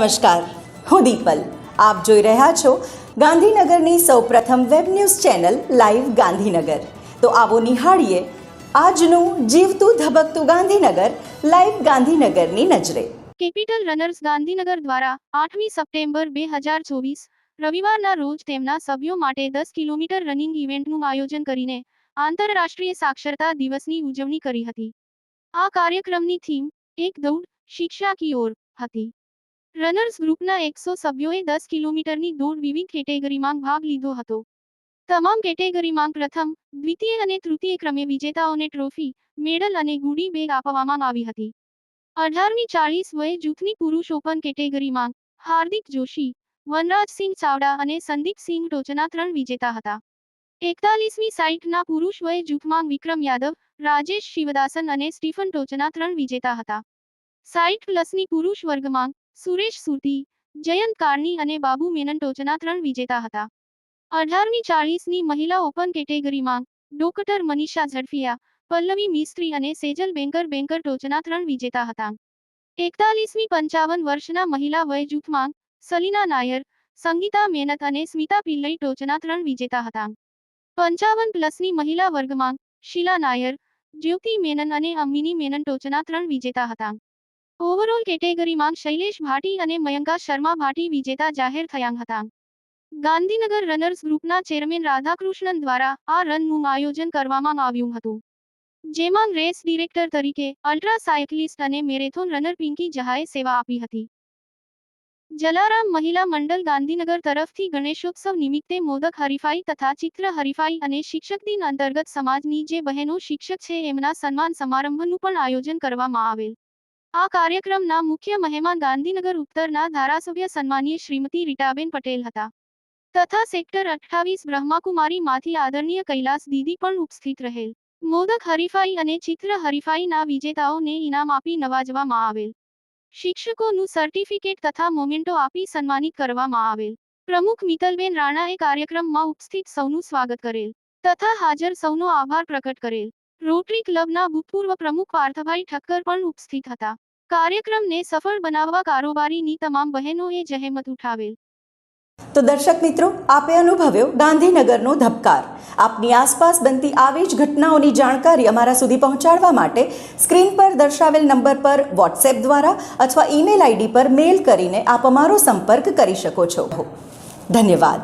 નમસ્કાર, હું દીપલ. આપ જોઈ રહ્યા છો ગાંધીનગરની સૌપ્રથમ web news channel live Gandhinagar. તો આવો નિહાળીએ આજનું જીવતું ધબકતું ગાંધીનગર, લાઈવ ગાંધીનગરની નજરે. કેપિટલ રનર્સ ગાંધીનગર દ્વારા આઠમી સપ્ટેમ્બર બે હજાર ચોવીસ, રવિવારના રોજ તેમના સભ્યો માટે દસ કિલોમીટર રનિંગ ઇવેન્ટનું આયોજન કરીને આંતરરાષ્ટ્રીય સાક્ષરતા દિવસની ઉજવણી કરી હતી. આ કાર્યક્રમની થીમ, એક દૌડ, શિક્ષા કી ઓર, હતી. રનર્સ ગ્રુપના એકસો સભ્યોએ દસ કિલોમીટરની દોડ વિવિધ કેટેગરીમાં ભાગ લીધો હતો. તમામ કેટેગરીમાં પ્રથમ, દ્વિતીય અને તૃતીય ક્રમે વિજેતાઓને ટ્રોફી, મેડલ અને ગુડી બેગ આપવામાં આવી હતી. અઢારમી ચાળીસ વયે જૂથની પુરુષ ઓપન કેટેગરીમાં, હાર્દિક જોશી, વનરાજસિંહ ચાવડા અને સંદીપસિંહ ટોચના ત્રણ વિજેતા હતા. એકતાલીસમી સાઇટના પુરુષ વયે જૂથમાં વિક્રમ યાદવ, રાજેશ શિવદાસન અને સ્ટીફન ટોચના ત્રણ વિજેતા હતા. સાઇટ પ્લસની પુરુષ વર્ગમાં સુરેશ સુરતી, જયંત કારની અને બાબુ મેનન ટોચના ત્રણ વિજેતા હતા. અઢારમી ચાળીસની મહિલા ઓપન કેટેગરીમાં ડોક્ટર મનીષા ઝડફિયા, પલ્લવી મિસ્ત્રી અને સેજલ બેંકર બેંકર ટોચના ત્રણ વિજેતા હતા. એકતાલીસમી પંચાવન વર્ષના મહિલા વય જૂથમાં સલીના નાયર, સંગીતા મેનત અને સ્મિતા પિલ્લઈ ટોચના ત્રણ વિજેતા હતા. પંચાવન પ્લસની મહિલા વર્ગમાં શીલા નાયર, જ્યોતિ મેનન અને અમ્મિની મેનન ટોચના ત્રણ વિજેતા હતા. ઓવરઓલ કેટેગરીમાં શૈલેષ ભાટી અને મયંકા શર્મા ભાટી વિજેતા જાહેર થયા હતા. ગાંધીનગર રનર્સ ગ્રુપના ચેરમેન રાધાકૃષ્ણન દ્વારા આ રનનું આયોજન કરવામાં આવ્યું હતું. જેમાં રેસ ડિરેક્ટર તરીકે અલ્ટ્રા સાયકલિસ્ટ અને મેરેથોન રનર પિંકી જહાએ સેવા આપી હતી. જલારામ મહિલા મંડળ ગાંધીનગર તરફથી ગણેશોત્સવ નિમિત્તે મોદક હરીફાઈ તથા ચિત્ર હરીફાઈ અને શિક્ષક દિન અંતર્ગત સમાજની જે બહેનો શિક્ષક છે એમના સન્માન સમારંભનું પણ આયોજન કરવામાં આવેલ. આ કાર્યક્રમના મુખ્ય મહેમાન ગાંધીનગર ઉત્તરના ધારાસભ્ય સન્માનીય શ્રીમતી રીટાબેન પટેલ હતા. તથા સેક્ટર અઠ્ઠાવીસ બ્રહ્માકુમારીમાંથી આદરણીય કૈલાસ દીદી પણ ઉપસ્થિત રહેલ. મોદક હરીફાઈ અને ચિત્ર હરીફાઈના વિજેતાઓને ઇનામ આપી નવાજવામાં આવેલ. શિક્ષકોનું સર્ટિફિકેટ તથા મોમેન્ટો આપી સન્માનિત કરવામાં આવેલ. પ્રમુખ મિતલબેન રાણાએ કાર્યક્રમમાં ઉપસ્થિત સૌનું સ્વાગત કરેલ. તથા હાજર સૌનો આભાર પ્રકટ કરેલ. રોટરી ક્લબના ભૂતપૂર્વ પ્રમુખ પાર્થભાઈ ઠક્કર પણ ઉપસ્થિત હતા. કાર્યક્રમને સફળ બનાવવા કારોબારીની તમામ બહેનોએ જહેમત ઉઠાવેલ. તો દર્શક મિત્રો, આપે અનુભવ્યો ગાંધીનગરનો ધબકાર. આપની આસપાસ બનતી આવી જ ઘટનાઓની જાણકારી અમારા સુધી પહોંચાડવા માટે સ્ક્રીન પર દર્શાવેલ નંબર પર વોટ્સએપ દ્વારા અથવા ઈમેલ આઈડી પર મેલ કરીને આપ અમારો સંપર્ક કરી શકો છો. ધન્યવાદ.